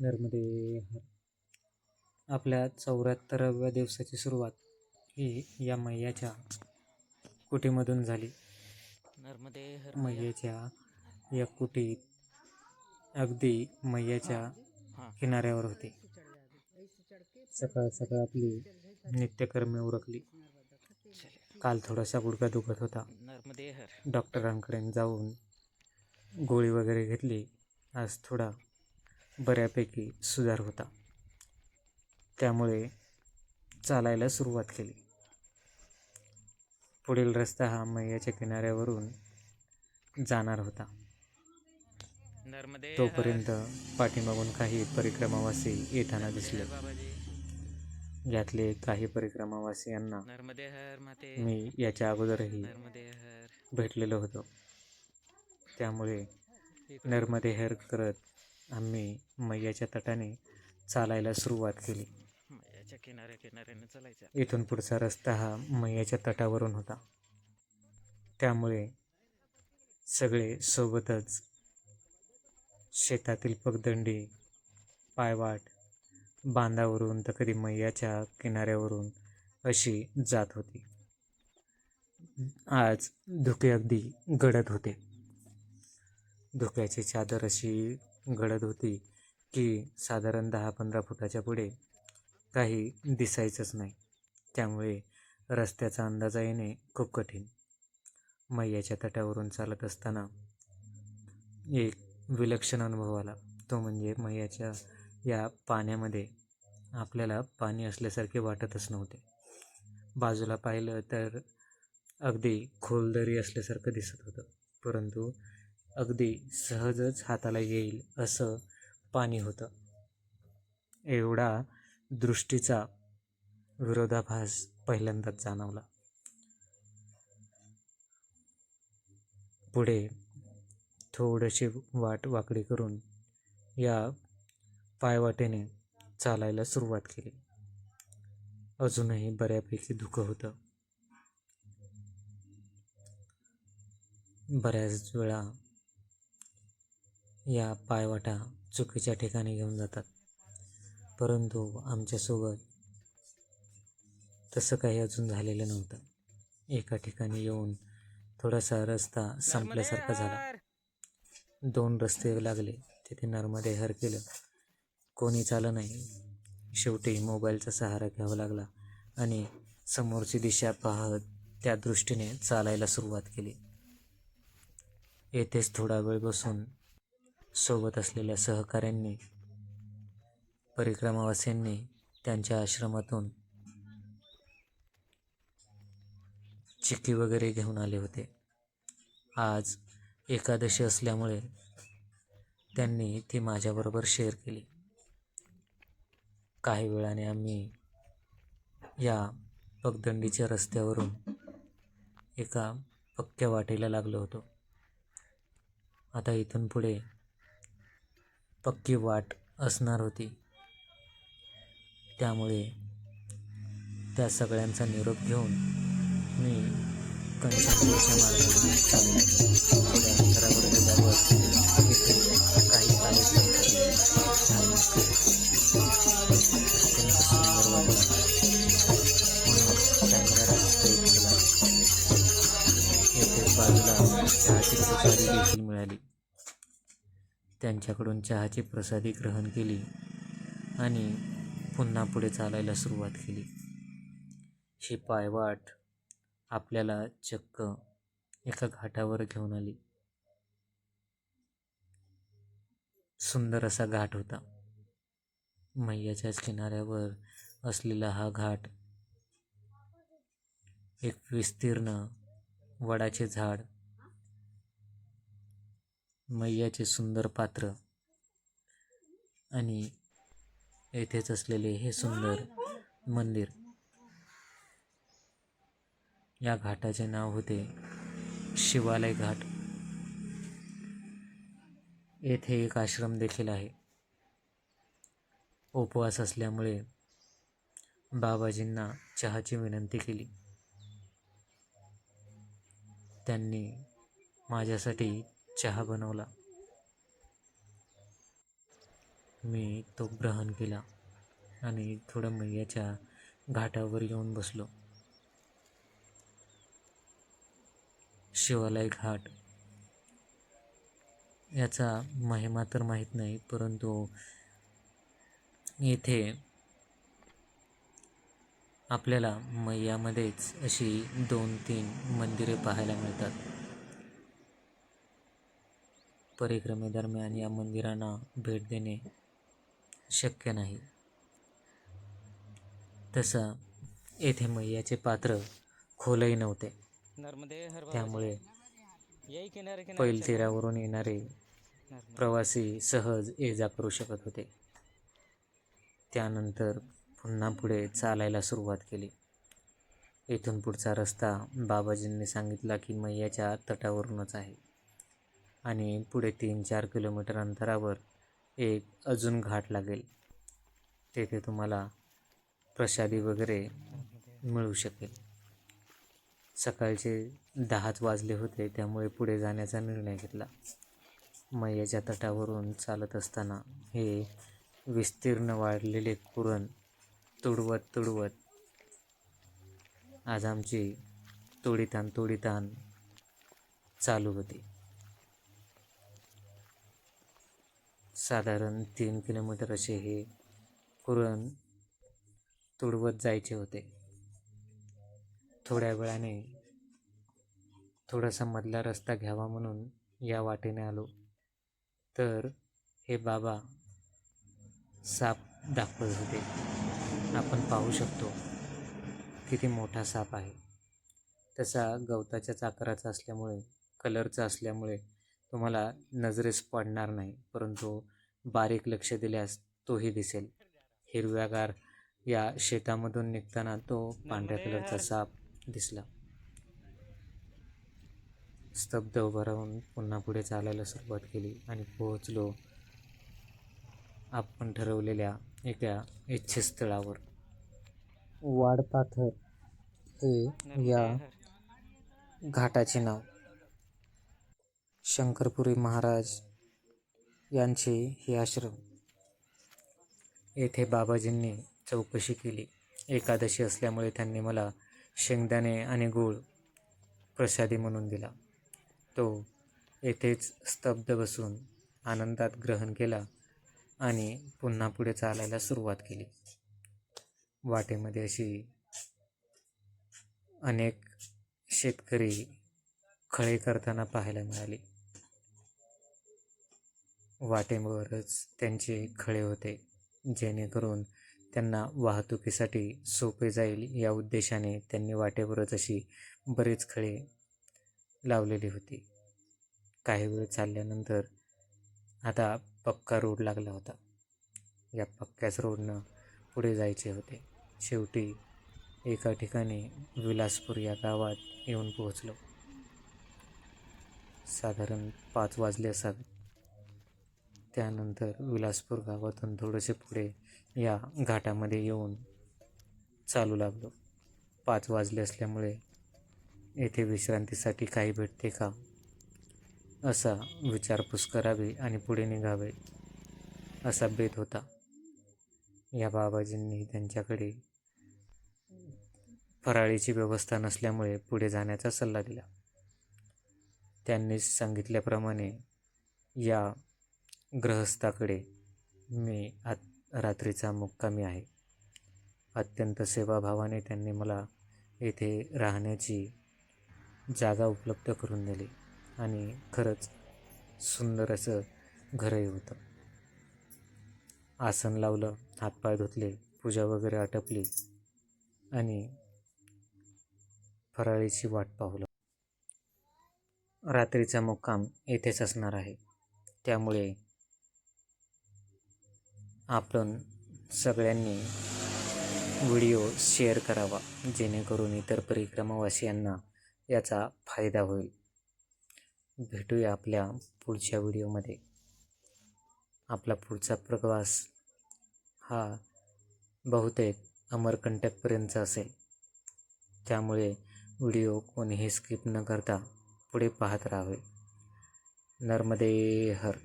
नर्मदे हर आपल्या चौऱ्याहत्तराव्या दिवसाची सुरुवात ही या मैयाच्या कुटीमधून झाली. नर्मदे हर मैयाच्या या कुटीत अगदी मैयाच्या किनाऱ्यावर होते. सकाळ सकाळ आपली नित्यकर्मे उरकली. काल थोडासा गुडघा दुखत होता. डॉक्टरांकडे जाऊन गोळी वगैरे घेतली. आज थोडा बऱ्यापैकी सुधार होता. त्यामुळे चालायला सुरुवात केली. पुढील रस्ता हा मैयाच्या किनाऱ्यावरून जाणार होता. नर्मदे तोपर्यंत पाठीमागून काही परिक्रमावासी येताना दिसले. यातले काही परिक्रमावासियांना मी याच्या अगोदरही भेटलेलो होतो. त्यामुळे नर्मदे हेर करत आम्ही मैयाच्या तटाने चालायला सुरुवात केली. याच्या किनाऱ्या किनाऱ्याने चालायचं. इथून पुढचा रस्ता हा मैयाच्या तटावरून होता. त्यामुळे सगळे सोबतच शेतातील पगदंडी पायवाट बांधावरून तर कधी मैयाच्या किनाऱ्यावरून अशी जात होती. आज धुके अगदी गडद होते. धुक्याची चादर अशी घडत होती की साधारण दहा पंधरा फुटाच्या पुढे काही दिसायचंच नाही. त्यामुळे रस्त्याचा अंदाजा येणे खूप कठीण. मैयाच्या तटावरून चालत असताना एक विलक्षण अनुभव आला. तो म्हणजे मैयाच्या या पाण्यामध्ये आपल्याला पाणी असल्यासारखे वाटतच नव्हते. बाजूला पाहिलं तर अगदी खोल दरी असल्यासारखं दिसत होतं. परंतु अगदी सहजच हाताला येईल असं पाणी होतं. एवढा दृष्टीचा विरोधाभास पहिल्यांदाच जाणवला. पुढे थोडीशी वाट वाकडी करून या पायवाटेने चालायला सुरुवात केली. अजूनही बऱ्यापैकी धुकं होतं. बऱ्याच वेळा या पायवाटा चुकीच्या ठिकाणी घेऊन जातात. परंतु आमच्यासोबत तसं काही अजून झालेलं नव्हतं. एका ठिकाणी येऊन थोडासा रस्ता संपल्यासारखा झाला. दोन रस्ते लागले. तिथे नर्मदे हर केलं. कोणी चालं नाही. शेवटी मोबाईलचा सहारा घ्यावा लागला आणि समोरची दिशा पाहत त्या दृष्टीने चालायला सुरुवात केली. येथेच थोडा वेळ बसून सोबत असलेल्या सहकाऱ्यांनी परिक्रमावासींनी त्यांच्या आश्रमातून चिक्की वगैरे घेऊन आले होते. आज एकादशी असल्यामुळे त्यांनी ती माझ्याबरोबर शेअर केली. काही वेळाने आम्ही या पगदंडीच्या रस्त्यावरून एका पक्क्या वाटेला लागलो होतो. आता इथून पुढे पक्की वाट असणार होती. त्यामुळे त्या सगळ्यांचा निरोप घेऊन मी कंचनपूरच्या मार्गाने थोड्या अंतरावर गेल्यावर त्यांच्याकडून चहाची प्रसादी ग्रहण केली आणि पुन्हा पुढे चालायला सुरुवात केली. ही पायवाट आपल्याला चक्क एका घाटावर घेऊन आली. सुंदर असा घाट होता. मैयाच्याच किनाऱ्यावर असलेला हा घाट एक विस्तीर्ण वडाचे झाड मैयाचे सुंदर पात्र आणि येथेच असलेले हे सुंदर मंदिर. या घाटाचे नाव होते शिवालय घाट. येथे एक आश्रम देखील आहे. उपवास असल्यामुळे बाबाजींना चहाची विनंती केली. त्यांनी माझ्यासाठी चहा बनवला. मी तो ग्रहण केला आणि थोडं मैयाच्या घाटावर येऊन बसलो. शिवालय घाट. याचा महिमा तर माहीत नाही परंतु येथे आपल्याला मैयामध्येच अशी दोन तीन मंदिरे पाहायला मिळतात. परिक्रमेदरम्यान या मंदिरांना भेट देणे शक्य नाही. तसं येथे मैयाचे पात्र खोलही नव्हते. त्यामुळे किनारे पैलतीरावरून येणारे. प्रवासी सहज ये जा करू शकत होते. त्यानंतर पुन्हा पुढे चालायला सुरुवात केली. इथून पुढचा रस्ता बाबाजींनी सांगितला की मैयाच्या तटावरूनच आहे. आणि पुढे तीन चार किलोमीटर अंतरावर एक अजून घाट लागेल. तेथे तुम्हाला प्रसादी वगैरे मिळू शकेल. सकाळचे दहाच वाजले होते त्यामुळे पुढे जाण्याचा निर्णय घेतला. मैयाच्या तटावरून चालत असताना हे विस्तीर्ण वाढलेले कुरण तुडवत तुडवत आज आमची तोडीतान तोडीतान चालू होती. साधारण तीन किलोमीटर असे हे कुरण तुडवत जायचे होते. थोड्या वेळाने थोडासा मधला रस्ता घ्यावा म्हणून या वाटेने आलो. तर हे बाबा साप दाखवत होते. आपण पाहू शकतो किती मोठा साप आहे. तसा गवताच्याच आकाराचा असल्यामुळे कलरचा असल्यामुळे तुम्हाला नजरेस पडणार नाही परंतु बारीक लक्ष दिल्यास तोही दिसेल. हिरव्यागार या शेतामधून निघताना तो पांढऱ्या कलरचा साप दिसला. स्तब्ध उभं राहून पुन्हा पुढे चालायला सुरुवात केली आणि पोहोचलो आपण ठरवलेल्या एका इच्छेस्थळावर वाडपाथर हे या. घाटाचे नाव. शंकरपुरी महाराज यांचे हे आश्रम. येथे बाबाजींनी चौकशी केली. एकादशी असल्यामुळे त्यांनी मला शेंगदाणे आणि गूळ प्रसादी म्हणून दिला. तो येथेच स्तब्ध बसून आनंदात ग्रहण केला आणि पुन्हा पुढे चालायला सुरुवात केली. वाटेमध्ये अशी अनेक शेतकरी खळे करताना पाहायला मिळाले. वाटेवरच त्यांचे खळे होते. जेणेकरून त्यांना वाहतुकीसाठी सोपे जाईल या उद्देशाने त्यांनी वाटेवरच अशी बरेच खळे लावलेली होती. काही वेळ चालल्यानंतर आता पक्का रोड लागला होता. या पक्क्याच रोडनं पुढे जायचे होते. शेवटी एका ठिकाणी विलासपूर या गावात येऊन पोहोचलो. साधारण पाच वाजले असावे. त्यानंतर विलासपूर गावातून थोडेसे पुढे या घाटामध्ये येऊन चालू लागलो. पाच वाजले असल्यामुळे येथे विश्रांतीसाठी काही भेटते का? असा विचारपूस करावी आणि पुढे निघावे असा बेत होता. या बाबाजींनी त्यांच्याकडे फराळीची व्यवस्था नसल्यामुळे पुढे जाण्याचा सल्ला दिला. त्यांनी सांगितल्याप्रमाणे या ग्रहस्थाकडे मी आत रात्रीचा मुक्कामी आहे. अत्यंत सेवाभावाने त्यांनी मला येथे राहण्याची जागा उपलब्ध करून दिली आणि खरंच सुंदर असं घरही होतं. आसन लावलं हातपाय धुतले पूजा वगैरे आटपली आणि फराळीची वाट पाहलं. रात्रीचा मुक्काम येथेच असणार आहे. त्यामुळे आपण सगळ्यांनी व्हिडिओ शेअर करावा जेणेकरून इतर परिक्रमावासियांना याचा फायदा होईल. भेटूया आपल्या पुढच्या व्हिडिओमध्ये. आपला पुढचा प्रवास हा बहुतेक अमरकंटकपर्यंतचा असेल. त्यामुळे व्हिडिओ कोणीही स्किप न करता पुढे पाहत राहावे. नर्मदे हर.